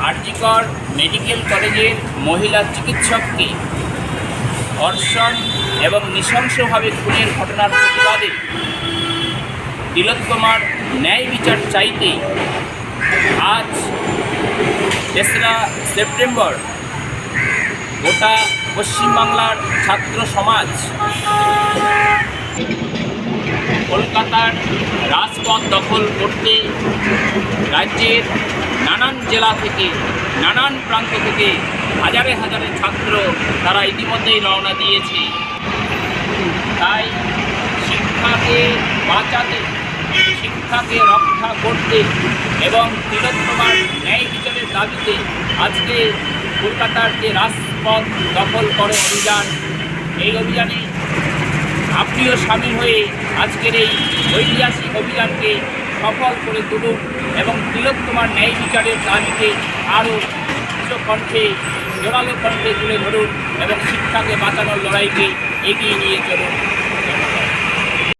RG Kar medical কলেজের মহিলা চিকিৎসককে ধর্ষণ এবং নৃশংসভাবে খুনের ঘটনার প্রতিবাদে তিলোত্তমার ন্যায় বিচার চাইতে আজ তেসরা সেপ্টেম্বর গোটা পশ্চিমবাংলার ছাত্র সমাজ কলকাতার রাজপথ দখল করতে রাজ্যের নানান জেলা থেকে, নানান প্রান্ত থেকে হাজারে হাজারে ছাত্র তারা ইতিমধ্যেই রওনা দিয়েছে। তাই শিক্ষাকে বাঁচাতে, শিক্ষাকে রক্ষা করতে এবং তিলোত্তমার ন্যায় বিচারের দাবিতে আজকে কলকাতার যে রাজপথ দখল করে অভিযান, এই অভিযানে আপনিও সামিল হয়ে আজকের এই ঐতিহাসিক অভিযানকে সফল করে তুলুন এবং তিলক তোমার ন্যায় বিচারের দাবিকে আরও কণ্ঠে জোরালো কণ্ঠে তুলে ধরুন এবং শিক্ষাকে বাঁচানোর লড়াইকে এগিয়ে নিয়ে চলুন।